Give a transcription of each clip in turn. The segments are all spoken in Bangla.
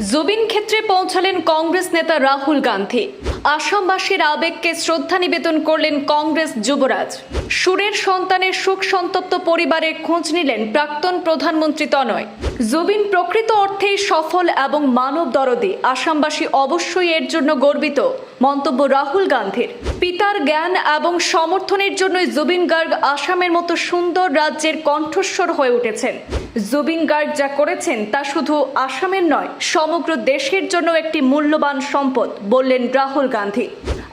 জুবিন ক্ষেত্রে পৌঁছালেন কংগ্রেস নেতা রাহুল গান্ধী। আসামবাসীর আবেগকে শ্রদ্ধা নিবেদন করলেন কংগ্রেস যুবরাজ। সুরের সন্তানের সুখ সন্তপ্ত পরিবারের খোঁজ নিলেন প্রাক্তন প্রধানমন্ত্রী তনয়। জুবিন প্রকৃত অর্থেই সফল এবং মানব দরদী আসামবাসী অবশ্যই এর জন্য গর্বিত। মন্তব্য রাহুল গান্ধীর। পিতার জ্ঞান এবং সমর্থনের জন্যই জুবিন গার্গ আসামের মতো সুন্দর রাজ্যের কণ্ঠস্বর হয়ে উঠেছেন। জুবিন গার্গ যা করেছেন তা শুধু আসামের নয়, সমগ্র দেশের জন্য একটি মূল্যবান সম্পদ, বললেন রাহুল গান্ধী।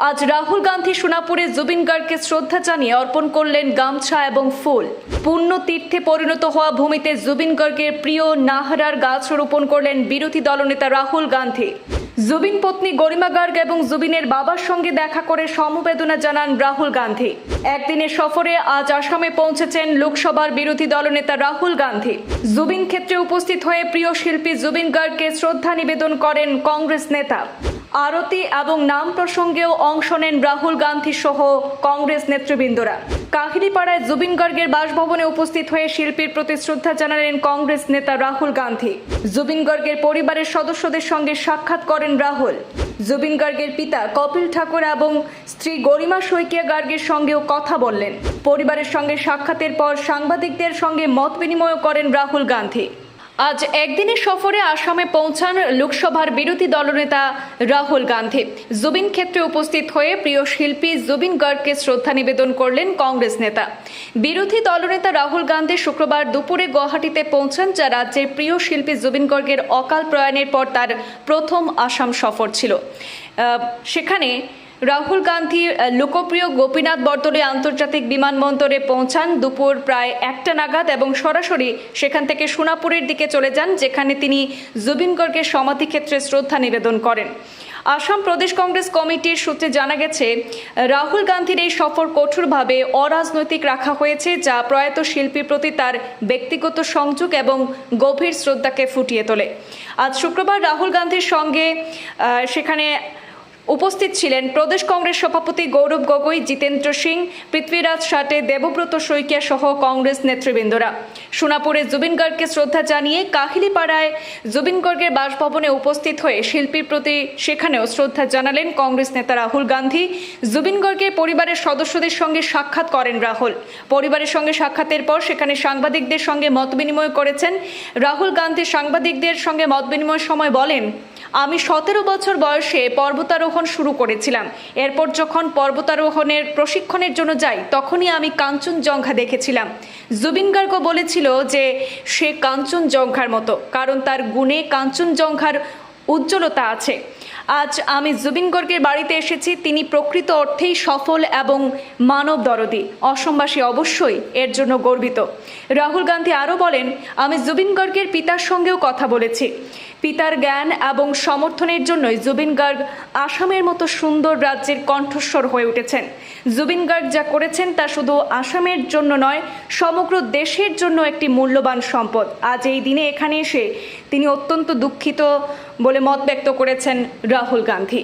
আজ রাহুল গান্ধী সোনাপুরে জুবিন গার্গকে শ্রদ্ধা জানিয়ে অর্পণ করলেন গামছা এবং ফুল। পূর্ণ তীর্থে পরিণত হওয়া ভূমিতে জুবিন গার্গের প্রিয় নাহরার গাছ রোপণ করলেন বিরোধী দলনেতা রাহুল গান্ধী। জুবিন পত্নী গরিমা গার্গ এবং জুবিনের বাবার সঙ্গে দেখা করে সমবেদনা জানান রাহুল গান্ধী। একদিনের সফরে আজ আসামে পৌঁছেছেন লোকসভার বিরোধী দলনেতা রাহুল গান্ধী। জুবিন ক্ষেত্রে উপস্থিত হয়ে প্রিয় শিল্পী জুবিন গার্গকে শ্রদ্ধা নিবেদন করেন কংগ্রেস নেতা। আরতি এবং নাম প্রসঙ্গেও অংশ নেন রাহুল গান্ধী সহ কংগ্রেস নেতৃবৃন্দরা। কাহিনীপাড়ায় জুবিন গার্গের বাসভবনে উপস্থিত হয়ে শিল্পীর প্রতি শ্রদ্ধা জানালেন কংগ্রেস নেতা রাহুল গান্ধী। জুবিন গার্গের পরিবারের সদস্যদের সঙ্গে সাক্ষাৎ করেন রাহুল। জুবিন গার্গের পিতা কপিল ঠাকুর এবং স্ত্রী গরিমা শইকিয়া গার্গের সঙ্গেও কথা বললেন। পরিবারের সঙ্গে সাক্ষাতের পর সাংবাদিকদের সঙ্গে মত বিনিময় করেন রাহুল গান্ধী। আজ একদিনের সফরে আসামে পৌঁছান লোকসভার বিরোধী দলনেতা রাহুল গান্ধী। জুবিন ক্ষেত্রে উপস্থিত হয়ে প্রিয় শিল্পী জুবিন গর্গকে শ্রদ্ধা নিবেদন করলেন কংগ্রেস নেতা। বিরোধী দলনেতা রাহুল গান্ধী শুক্রবার দুপুরে গুয়াহাটিতে পৌঁছান, যা রাজ্যের প্রিয় শিল্পী জুবিন গর্গের অকাল প্রয়াণের পর তার প্রথম আসাম সফর ছিল। সেখানে রাহুল গান্ধী লোকপ্রিয় গোপীনাথ বর্তলে আন্তর্জাতিক বিমানবন্দরে পৌঁছান। দুপুর প্রায় একটা নাগাদ এবং সরাসরি সেখান থেকে সোনাপুরের দিকে চলে যান, যেখানে তিনি জুবিন গর্গের সমাধিক্ষেত্রে শ্রদ্ধা নিবেদন করেন। আসাম প্রদেশ কংগ্রেস কমিটির সূত্রে জানা গেছে, রাহুল গান্ধীর এই সফর কঠোরভাবে অরাজনৈতিক রাখা হয়েছে, যা প্রয়াত শিল্পীর প্রতি তার ব্যক্তিগত সংযোগ এবং গভীর শ্রদ্ধাকে ফুটিয়ে তোলে। আজ শুক্রবার রাহুল গান্ধীর সঙ্গে সেখানে উপস্থিত ছিলেন প্রদেশ কংগ্রেস সভাপতি গৌরব গগৈ, জিতেন্দ্র সিং, পৃথ্বীরাজ সাটে দেবব্রত শইকিয়া সহ কংগ্রেস নেতৃবৃন্দরা। সোনাপুরে জুবিন গার্গকে শ্রদ্ধা জানিয়ে কাহিলিপাড়ায় জুবিন গর্গের বাসভবনে উপস্থিত হয়ে শিল্পীর প্রতি সেখানেও শ্রদ্ধা জানালেন কংগ্রেস নেতা রাহুল গান্ধী। জুবিন গার্গের পরিবারের সদস্যদের সঙ্গে সাক্ষাৎ করেন রাহুল। পরিবারের সঙ্গে সাক্ষাতের পর সেখানে সাংবাদিকদের সঙ্গে মত বিনিময় করেছেন। রাহুল গান্ধী সাংবাদিকদের সঙ্গে মত বিনিময়ের সময় বলেন, আমি সতেরো বছর বয়সে পর্বতারোহণ শুরু করেছিলাম। এরপর যখন পর্বতারোহণের প্রশিক্ষণের জন্য যাই, তখনই আমি কাঞ্চনজঙ্ঘা দেখেছিলাম। জুবিন গার্গও বলেছিল যে সে কাঞ্চনজঙ্ঘার মতো, কারণ তার গুণে কাঞ্চনজঙ্ঘার উজ্জ্বলতা আছে। আজ আমি জুবিন গর্গের বাড়িতে এসেছি, তিনি প্রকৃত অর্থেই সফল এবং মানব দরদি অসমবাসী অবশ্যই, এর জন্য গর্বিত। রাহুল গান্ধী আরও বলেন, আমি জুবিন গর্গের পিতার সঙ্গেও কথা বলেছি। পিতার জ্ঞান এবং সমর্থনের জন্যই জুবিন গার্গ আসামের মতো সুন্দর রাজ্যের কণ্ঠস্বর হয়ে উঠেছেন। জুবিন গার্গ যা করেছেন তা শুধু আসামের জন্য নয়, সমগ্র দেশের জন্য একটি মূল্যবান সম্পদ। আজ এই দিনে এখানে এসে তিনি অত্যন্ত দুঃখিত বলে মত ব্যক্ত করেছেন রাহুল গান্ধী।